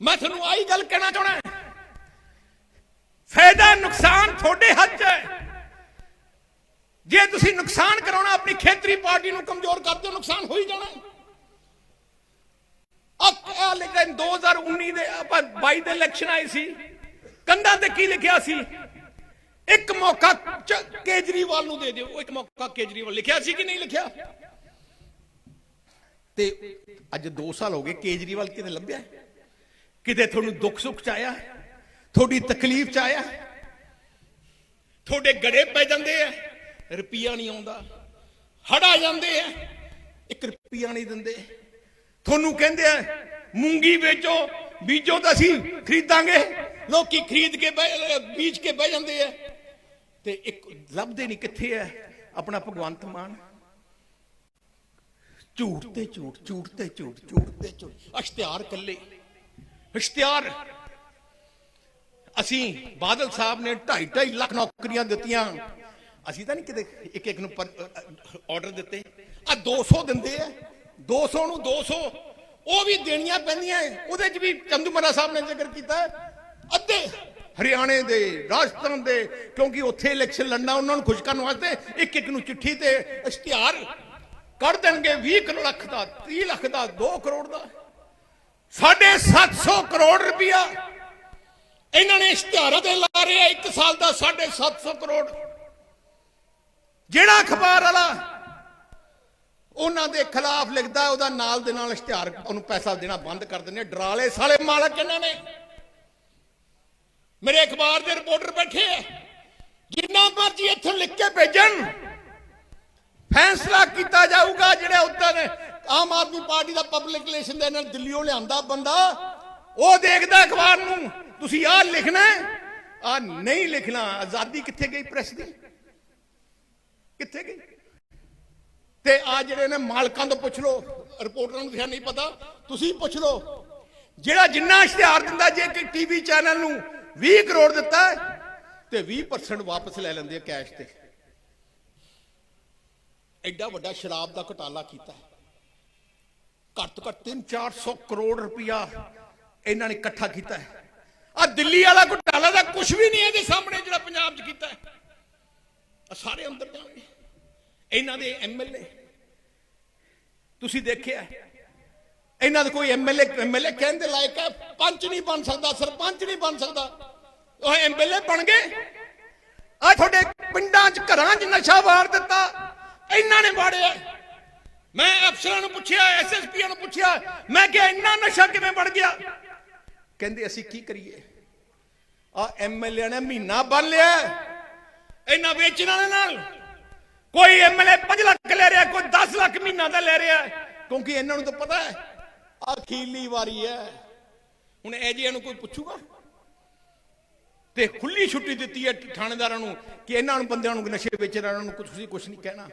ਮੈਂ ਤੁਹਾਨੂੰ ਆਹੀ ਗੱਲ ਕਹਿਣਾ ਚਾਹਣਾ ਫਾਇਦਾ ਨੁਕਸਾਨ ਤੁਹਾਡੇ ਹੱਥ 'ਚ ਹੈ। ਜੇ ਤੁਸੀਂ ਨੁਕਸਾਨ ਕਰਾਉਣਾ, ਆਪਣੀ ਖੇਤਰੀ ਪਾਰਟੀ ਨੂੰ ਕਮਜ਼ੋਰ ਕਰਦੇ ਹੋ ਨੁਕਸਾਨ ਹੋ ਹੀ ਜਾਣਾ ਆ ਲੇਕਿਨ 2019 ਦੇ ਆਪਾਂ 22 ਦੇ ਇਲੈਕਸ਼ਨ ਆਏ ਸੀ। ਕੰਧਾਂ ਤੇ ਕੀ ਲਿਖਿਆ ਸੀ? ਇੱਕ ਮੌਕਾ ਕੇਜਰੀਵਾਲ ਨੂੰ ਦੇ ਦਿਓ। ਉਹ ਇੱਕ ਮੌਕਾ ਕੇਜਰੀਵਾਲ ਲਿਖਿਆ ਸੀ ਕਿ ਨਹੀਂ ਲਿਖਿਆ? ਤੇ ਅੱਜ 2 ਸਾਲ ਹੋ ਗਏ ਕੇਜਰੀਵਾਲ ਕਿਤੇ ਲੱਭਿਆ ਕਿਤੇ ਤੁਹਾਨੂੰ ਦੁੱਖ ਸੁੱਖ ਚ ਆਇਆ? ਤੁਹਾਡੀ ਤਕਲੀਫ ਚ ਆਇਆ? ਤੁਹਾਡੇ ਗੜੇ ਪੈ ਜਾਂਦੇ ਆ, ਰੁਪਈਆ ਨਹੀਂ ਆਉਂਦਾ। ਹੜਾ ਜਾਂਦੇ ਆ, ਇੱਕ ਰੁਪਈਆ ਨਹੀਂ ਦਿੰਦੇ। ਤੁਹਾਨੂੰ ਕਹਿੰਦੇ ਆ, ਮੂੰਗੀ ਵੇਚੋ, ਬੀਜੋ ਤਾਂ ਅਸੀਂ ਖਰੀਦਾਂਗੇ। ਲੋਕੀ ਖਰੀਦ ਕੇ ਬਹਿ- ਬੀਜ ਕੇ ਬਹਿ ਜਾਂਦੇ ਆ। ਤੇ ਇੱਕ ਲੱਭਦੇ ਨਹੀਂ ਕਿੱਥੇ ਹੈ ਆਪਣਾ ਭਗਵੰਤ ਮਾਨ। ਝੂਠ ਤੇ ਝੂਠ ਝੂਠ ਤੇ ਝੂਠ ਝੂਠ ਤੇ ਝੂਠ। ਇਸ਼ਤਿਹਾਰ ਕੱਲੇ ਇਸ਼ਤਿਹਾਰ। ਅਸੀਂ ਬਾਦਲ ਸਾਹਿਬ ਨੇ 2.5 2.5 ਲੱਖ ਨੌਕਰੀਆਂ ਦਿੱਤੀਆਂ। ਅਸੀਂ ਤਾਂ ਨਹੀਂ ਕਿਤੇ ਇੱਕ ਇੱਕ ਨੂੰ ਆਰਡਰ ਦਿੱਤੇ। ਆ 200 ਦਿੰਦੇ ਆ। 200 ਨੂੰ 200 ਉਹ ਵੀ ਦੇਣੀਆਂ ਪੈਂਦੀਆਂ। ਉਹਦੇ 'ਚ ਵੀ ਚੰਦੂਮਰਾ ਸਾਹਿਬ ਨੇ ਜ਼ਿਕਰ ਕੀਤਾ। ਅੱਧੇ ਹਰਿਆਣੇ ਦੇ, ਰਾਜਸਥਾਨ ਦੇ, ਕਿਉਂਕਿ ਉੱਥੇ ਇਲੈਕਸ਼ਨ ਲੜਨਾ ਉਹਨਾਂ ਨੂੰ ਖੁਸ਼ ਕਰਨ ਵਾਸਤੇ ਇੱਕ ਇੱਕ ਨੂੰ ਚਿੱਠੀ ਤੇ ਇਸ਼ਤਿਹਾਰ ਕੱਢ ਦੇਣਗੇ। 20 ਕਰੋੜ ਲੱਖ ਦਾ 30 ਲੱਖ ਦਾ 2 ਕਰੋੜ ਦਾ। ਸਾਢੇ 700 ਕਰੋੜ ਰੁਪਇਆ ਇਹਨਾਂ ਨੇ ਇਸ਼ਤਿਹਾਰਾਂ ਤੇ ਲਾ ਰਿਹਾ ਇੱਕ ਸਾਲ ਦਾ 750 ਕਰੋੜ। ਜਿਹੜਾ ਅਖਬਾਰ ਵਾਲਾ ਉਹਨਾਂ ਦੇ ਖਿਲਾਫ ਲਿਖਦਾ, ਉਹਦਾ ਨਾਲ ਦੇ ਨਾਲ ਇਸ਼ਤਿਹਾਰ, ਉਹਨੂੰ ਪੈਸਾ ਦੇਣਾ ਬੰਦ ਕਰ ਦਿੰਦੇ ਡਰਾਲੇ ਸਾਲੇ ਮਾਲਕ ਇਹਨਾਂ ਨੇ। ਮੇਰੇ ਅਖਬਾਰ ਦੇ ਰਿਪੋਰਟਰ ਬੈਠੇ ਆ, ਜਿੰਨਾ ਮਰਜ਼ੀ ਇੱਥੋਂ ਲਿਖ ਕੇ ਭੇਜਣ। ਫੈਸਲਾ ਕੀਤਾ ਜਾਊਗਾ, ਜਿਹੜੇ ਉੱਤੇ ਨੇ ਆਮ ਆਦਮੀ ਪਾਰਟੀ ਦਾ ਪਬਲਿਕ ਰਿਲੇਸ਼ਨ ਦੇ ਨਾਲ ਦਿੱਲੀੋਂ ਲਿਆਂਦਾ ਬੰਦਾ। ਉਹ ਦੇਖਦਾ ਅਖਬਾਰ ਨੂੰ, ਤੁਸੀਂ ਆਹ ਲਿਖਣਾ ਆ ਨਹੀਂ ਲਿਖਣਾ, ਆਜ਼ਾਦੀ ਕਿੱਥੇ ਗਈ ਪ੍ਰੈਸ ਦੀ? ਕਿੱਥੇ ਗਈ? ਤੇ ਆ ਜਿਹੜੇ ਨੇ ਮਾਲਕਾਂ ਤੋਂ ਪੁੱਛ ਲਓ, ਰਿਪੋਰਟਰਾਂ ਨੂੰ ਕਿਹਾ ਨਹੀਂ ਪਤਾ, ਤੁਸੀਂ ਪੁੱਛ ਲਓ, ਜਿਹੜਾ ਜਿੰਨਾ ਇਸ਼ਤਿਹਾਰ ਦਿੰਦਾ, ਜੇ ਕਿ ਟੀਵੀ ਚੈਨਲ ਨੂੰ 20 ਕਰੋੜ ਦਿੱਤਾ ਤੇ 20% ਵਾਪਸ ਲੈ ਲੈਂਦੇ ਆ ਕੈਸ਼ ਤੇ। ਐਡਾ ਵੱਡਾ ਸ਼ਰਾਬ ਦਾ ਘਟਾਲਾ ਕੀਤਾ ਹੈ। ਘੱਟ ਤੋਂ ਘੱਟ 3-400 ਕਰੋੜ ਰੁਪਇਆ ਇਹਨਾਂ ਨੇ ਇਕੱਠਾ ਕੀਤਾ ਹੈ। ਆ ਦਿੱਲੀ ਵਾਲਾ ਘੁਟਾਲਾ ਦਾ ਕੁਝ ਵੀ ਨਹੀਂ ਇਹਦੇ ਸਾਹਮਣੇ ਜਿਹੜਾ ਪੰਜਾਬ 'ਚ ਕੀਤਾ ਹੈ। ਆ ਸਾਰੇ ਅੰਦਰ ਜਾਣਗੇ। ਇਹਨਾਂ ਦੇ ਐਮਐਲਏ ਤੁਸੀਂ ਦੇਖਿਆ ਇਹਨਾਂ ਦੇ ਕੋਈ ਐਮਐਲਏ ਐਮਐਲਏ ਕਹਿੰਦੇ ਲਾਇਕ ਹੈ, ਪੰਚ ਨਹੀਂ ਬਣ ਸਕਦਾ, ਸਰਪੰਚ ਨਹੀਂ ਬਣ ਸਕਦਾ। ਉਹ ਐਮਐਲਏ ਬਣ ਗਏ। ਆ ਤੁਹਾਡੇ ਪਿੰਡਾਂ 'ਚ ਘਰਾਂ 'ਚ ਨਸ਼ਾ ਵਾਰ ਦਿੱਤਾ। ਇਹਨਾਂ ਨੇ ਵਾੜਿਆ। ਮੈਂ ਅਫਸਰਾਂ ਨੂੰ ਪੁੱਛਿਆ ਐਸਐਸਪੀਆਂ ਨੂੰ ਪੁੱਛਿਆ, ਮੈਂ ਕਿਹਾ ਇੰਨਾ ਨਸ਼ਾ ਕਿਵੇਂ ਬਣ ਗਿਆ? ਕਹਿੰਦੇ ਅਸੀਂ ਕੀ ਕਰੀਏ? ਆ ਐਮਐਲਏ ਨੇ ਮਹੀਨਾ ਬੰਨ ਲਿਆ ਇਹਨਾਂ ਵੇਚਣ ਵਾਲੇ ਨਾਲ ਕੋਈ ਐਮਐਲਏ 5 ਲੱਖ ਲੈ ਰਿਹਾ, ਕੋਈ 10 ਲੱਖ ਮਹੀਨਾ ਦਾ ਲੈ ਰਿਹਾ ਕਿਉਂਕਿ ਇਹਨਾਂ ਨੂੰ ਤਾਂ ਪਤਾ ਹੈ ਅਖੀਲੀ ਵਾਰੀ ਹੈ। ਹੁਣ ਇਹ ਜਿਹੀਆਂ ਨੂੰ ਕੋਈ ਪੁੱਛੂਗਾ ਤੇ ਖੁੱਲੀ ਛੁੱਟੀ ਦਿੱਤੀ ਹੈ ਥਾਣੇਦਾਰਾਂ ਨੂੰ ਕਿ ਇਹਨਾਂ ਨੂੰ ਬੰਦਿਆਂ ਨੂੰ ਨਸ਼ੇ ਵੇਚਣ ਵਾਲਿਆਂ ਨੂੰ ਤੁਸੀਂ ਕੁਝ ਨਹੀਂ ਕਹਿਣਾ।